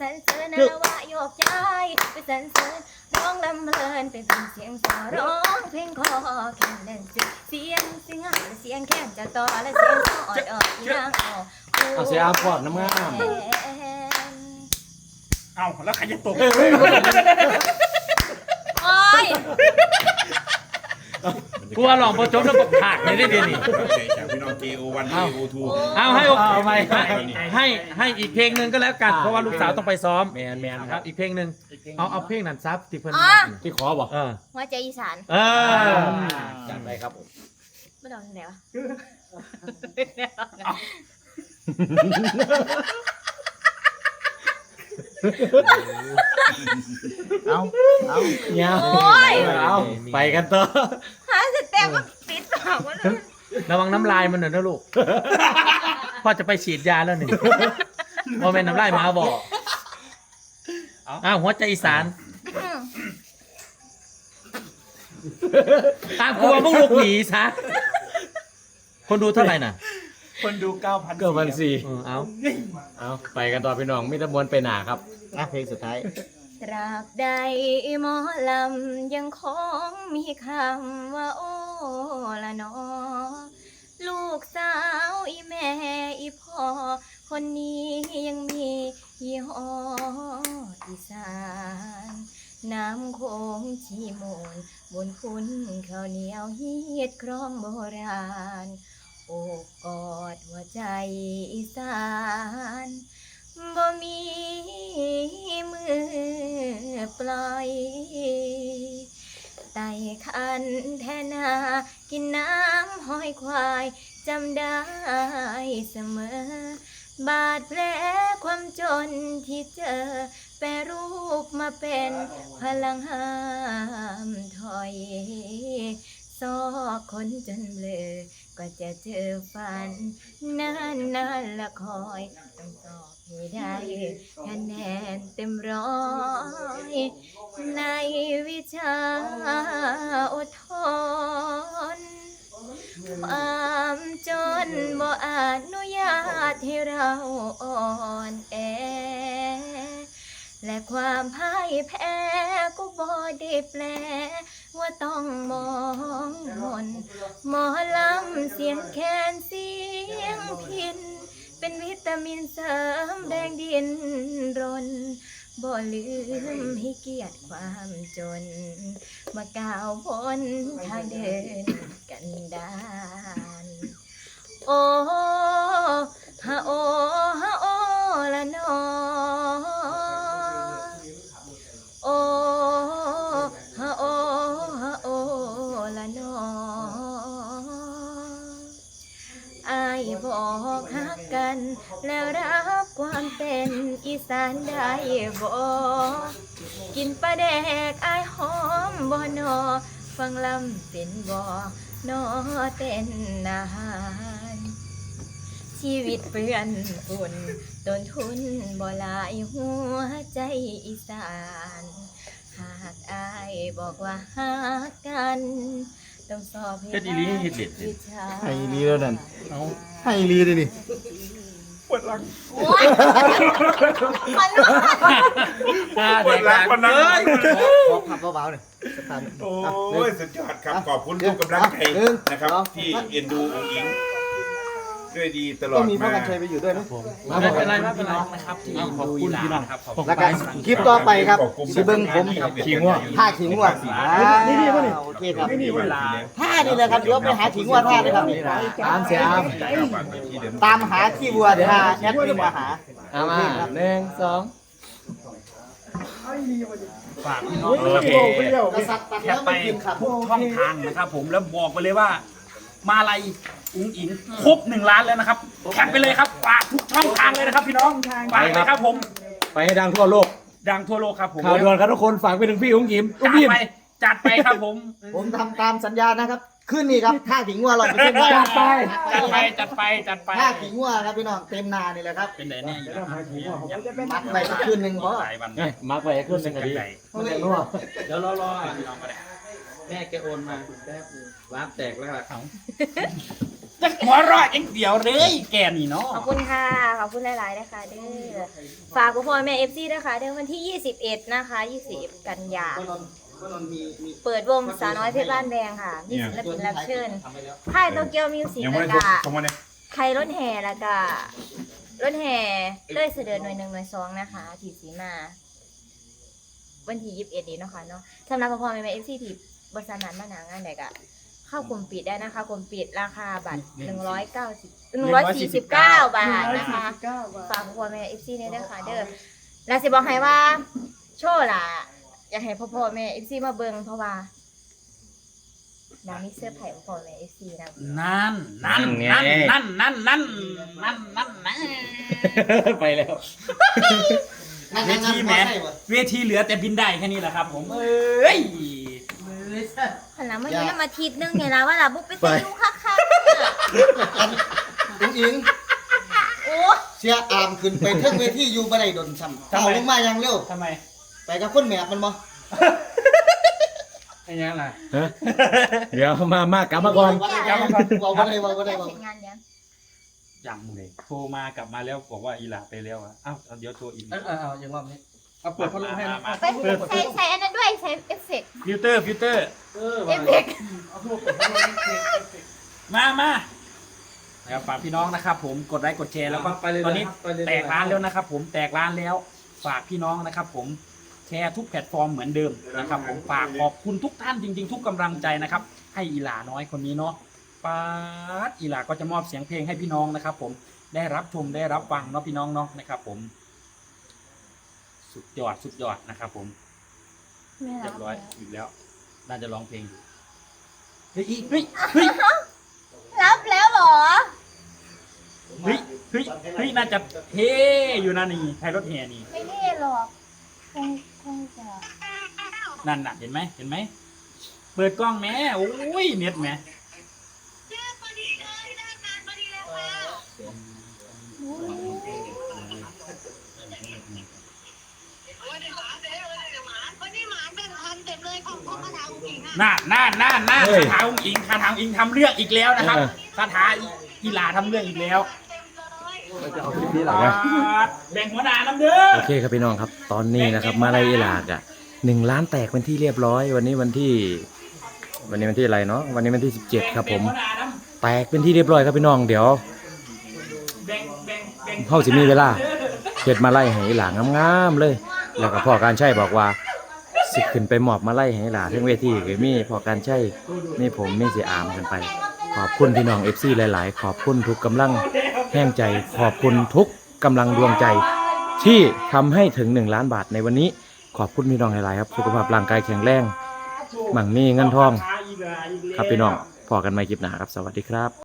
สรรเสริญนาวะโยกย้ายไปสรรเสริญร้องลำเพลินไปเป็นเสียงสอร้องเพลงคอแข่งเล่นเสียงสิงหาเสียงแข่งจะต่อและเสียงสอดออกที่างออกเอาเสียอาพอดน้ำงามเอาแล้วใครจะตกโอ้ยกูว่าลองพอจบแล้วบอกขาดไม่ได้เดี๋ยวนี้ จากพี่น้อง JO1 JO2 เอาให้โอกาสเอาไหมให้ให้ให้อีกเพลงหนึ่งก็แล้วกัน เพราะว่าลูกสาวต้องไปซ้อมแมนแมนนะคครัรับบอีกเพลงหนึ่งเอาเอาเพลงนั้นซับที่เพิ่นที่ขอบอกเออหัวใจอีสานเออจัดไปครับผมไม่ต้องทางไหนวะเอาเอาเนี่ยโอ้ย เอาไปกันต่อ หาสเต็ปมาปิดปากมันเลย ระวังน้ำลายมันหน่อยนะลูก พ่อจะไปฉีดยาแล้วหนึ่งพอเป็นน้ำลายหมาบอกอ้าวหัวใจอีสานตามกูว่ามึงลูกหนีซะคนดูเท่าไหร่น่ะ คนดู9,000เกือบพันสี่เออเอาเอาไปกันต่อพี่น้องมิตรมวลไปหนาครับอะเพลงสุดท้าย ตราบใดหมอลำยังคงมีคำว่าโอ้ ละนอลูกสาวอีแม่อีพ่อ คนนี้ยังมียี่ห้ออีสาน น้ำโคงชีมูลบนคุณข้าวเหนียวเฮียดครองโบราณโอบกอดหัวใจอีสานบ่มีมือปล่อย ไต่คันแทนา กินน้ำห้อยควายจำได้เสมอ บาดแผลความจนที่เจอ แปรรูปมาเป็นพลังห้ามถอยซอกคนจนเบลอกว่าจะเจอฝันนานนานละคอยต้องตอบให้ได้คะแนนเต็มร้อยในวิชา อดทน ความจนบ่อานุญาตให้เราอ่อนแอ และความพ่ายแพ้ก็บ่ได้แปล ว่าต้องมองมนหมอลำเสียงแคนเสียงพิน เป็นวิตามินเสริมแรงดินรน บ่ลืมให้เกียรติความจน มาก้าวบนทางเดินกันดานโอ้ฮะโอฮะโอละนอ สานได้บ่กินปลาแดกอายหอมบ่นอ ฟังลำเป็นบ่นอเต้นอาหารชีวิตเปื้อนฝุ่นต้นทุนบ่หลายหัวใจอีสาน หากอายบอกว่าหากกัน ต้องสอบเฮ็ดอีหลีเฮ็ดเด็ดวิชาให้ลีแล้วนั่นให้ลีด้วยนี่ ปวดหลังโอ๊ยมันนวดปวดหลังปวดหลังขอขับเบาๆหน่อยสักคำโอ้ยสุดยอดครับขอบคุณทุกกำลังใจนะครับ ที่เอ็นดูองค์อิง ด้วยดีตลอต้อดงมีพ่อมากันชัยไปอยู่ด้วยนะไม่เป็นไรไม่เป็นไรนะครับที่ขอบคุณพี่น้องครับแล้วก็คลิปต่อไปครับสิเบิ้งผมขิงว่าท่าขิงว่านี่นี่ป่ะนี่โอเคครับท่านี่เลยครับเดี๋ยวไปหาขิงว่าท่าเลยครับนี่ตามเสียอามตามหาขี้วัวเดี๋ยวหาแอดมินมาหาเอามาหนึ่งสองฝากพี่น้องนะครับกษัตริย์ตัดแคแล้ปวไปไม่กินครับทุกช่องทางนะครับผมแล้วบอกไปเลยว่ามาลัย อุ้งอิงครบหนึ่งล้านแล้วนะครับแคปไปเลยครับฝากทุกช่องทางเลยนะครับ พี่น้องฝากเลยครับผม ไปให้ดังทั่วโลก ดังทั่วโลกครับผมข่าวด่วนครับทุกคนฝากไปถึงพี่อุ้งอิมอุ้จังดอิมไปจัดไปครับผม ผมทำตามสัญญานะครับ ขึ้นนี่ครับท่าขิงวัวลอยไปขึ้นจัดไป จัจัดดไปไปจัดไปจัดไปท่าขิงวัวครับพี่น้องเต็มนานี่แหละครับเป็นไหนเนี่ยอยู่นะมัดไปสักคืนหนึ่งพอหลายวันมาร์กไปขึ้นหนึ่งนาทีมันจะนัวเดี๋ยวรอรอแม่แกโอนมาแป๊บนึงร้านแตกแล้วครับ จะหัวเรอดยังเดียวเลยแกนี่เนาะขอบคุณค่ะ ขอบคุณหลายๆนะคะเด้อฝากคุณพ่อแม่เอฟซีนะคะเดือนวันที่ 21 นะคะ20กันยา เปิดวงสาวน้อยเพชรบ้านแดงค่ะ มีศิลปินรับเชิญค่ายโตเกียวมิวสิกยังไม่แล้วได้ก็สมมติเนี่ยใครรถแห่แล้วก็รถแห่เลื่อยเสด็จหน่วยหนึ่งหน่วยสองนะคะที่สีมา วันที่ยี่สิบเอ็ดนี้เนาะคะเนาะสำหรับพ่อแม่เอฟซีที่บริษัทนั้นมาหนางานใดก็ เข้ากลุ่มปิดได้นะคะกลุ่มปิดราคาบัตรหนึ่งร้อยเก้าสิบหนึ่งร้อยสี่สิบเก้าบาทนะคะฝากพ่อแม่เอฟซีเนี่ยด้วยค่ะเด้อแล้วสิบอกให้ว่า โชว์ล่ะ อยากให้พ่อพ่อแม่เอฟซีมาเบิ่งเพราะว่านามีเสื้อร์ไผ่พ่อแม่เอฟซีนะนั่นนั่นนั่นนั่นนั่นนั่นนั่นนั่นนะไปแล้วเวทีแหมเวทีเหลือแต่บินได้แค่นี้แหละครับ ผมเอ้ย หันหลังมาอยู่น้ำอาทิตย์นึงไงล่ะว่าล่ะบุกไปตีลูกคักอุ้งอิงๆโอ้เสียอามขึ้นไปเทิงเวทีอยู่บ่ได้ดนซ้ำเอาลงมาอย่างเร็ว ทำไมไปกับคนแมบมันบ่ไอ้ยังไงเดี๋ยวมามากลับมาก่อนกลับมาก่อนเว้าบ่ได้เว้าบ่ได้เว้าเสร็จงานยังยังเลยโทรมากลับมาแล้วบอกว่าอีหลาไปแล้วอะอ้าวเดี๋ยวโทรอีก เออเอาอย่างรอบนี้ เอาเปิดพัดลมให้นะไปใส่ใส่อันนั้นด้วยใส่เอฟเฟกต์ฟิลเตอร์ฟิลเตอร์เออเอฟเฟกต์มามานะครับฝากพี่น้องนะครับ ผมกดไลค์กดแชร์แล้วก็ตอนนี้แตกร้านแล้วนะครับ ผมแตกร้านแล้ว ฝากพี่น้องนะครับ ผมแชร์ทุกแพลตฟอร์มเหมือนเดิมนะครับ ผมฝากขอบคุณทุกท่านจริง ๆ ทุกกำลังใจนะครับ ให้อีหลาน้อยคนนี้เนาะป้าดอีหลาก็จะมอบเสียงเพลงให้พี่น้องนะครับ ผมได้รับชมได้รับฟังเนาะพี่น้องเนาะนะครับ ผม สุดยอดสุดยอดนะครับผมเรียบร้อยอีกแล้ว น่าจะร้องเพลงอยู่เฮ้ยเฮ้ยเฮ้ยรับแล้วเหรอ เฮ้ยเฮ้ยเฮ้ยน่าจะเฮ้อยู่นะนี่ไทยรถแห่นี่ไม่แน่หรอกคงคงจะนั่นน่ะเห็นไหมเห็นไหมเปิดกล้องแม่โอ้ยเน็ตแม่ น่าน่าน่าน่าเฮ้ยคาถาองค์อิงคาถาองค์อิงทำเรื่องอีกแล้วนะครับเออ คาถาอีหลาทำเรื่องอีกแล้วเต็มเลยจะเอาคลิปนี้หรอแบ่งหัวหน้าน้ำเด้อ โอเคครับพี่น้องครับ ตอนนี้นะครับ มาลายอิหลากอะหนึ่งล้านแตกเป็นที่เรียบร้อย วันนี้วันที่ วันนี้วันที่อะไรเนาะวันนี้วันที่สิบเจ็ดครับผมแงหัวหน้าน้แตกเป็นที่เรียบร้อยครับพี่น้องเดี๋ยวำแบ่งแบ่งแบ่งเขาจะมีเวลา เฮ็ดมาไล่ให้อิหลางามๆเลย แล้วก็พ่อการใช่บอกว่า สิขึ้นไปหมอบมาไล่ให้หลาทั้งเวทีก็มีพอการใช่มีผมมีเสียอามกันไป ขอบคุณพี่น้องเอฟซีหลาย ๆ ขอบคุณทุกกำลังแห้งใจ ขอบคุณทุกกำลังดวงใจ ที่ทำให้ถึง 1 ล้านบาทในวันนี้ ขอบคุณพี่น้องหลาย ๆ ครับ สุขภาพร่างกายแข็งแรงมั่งมีเงินทอง ครับพี่น้องพอกันใหม่คลิปหน้าครับ สวัสดีครับ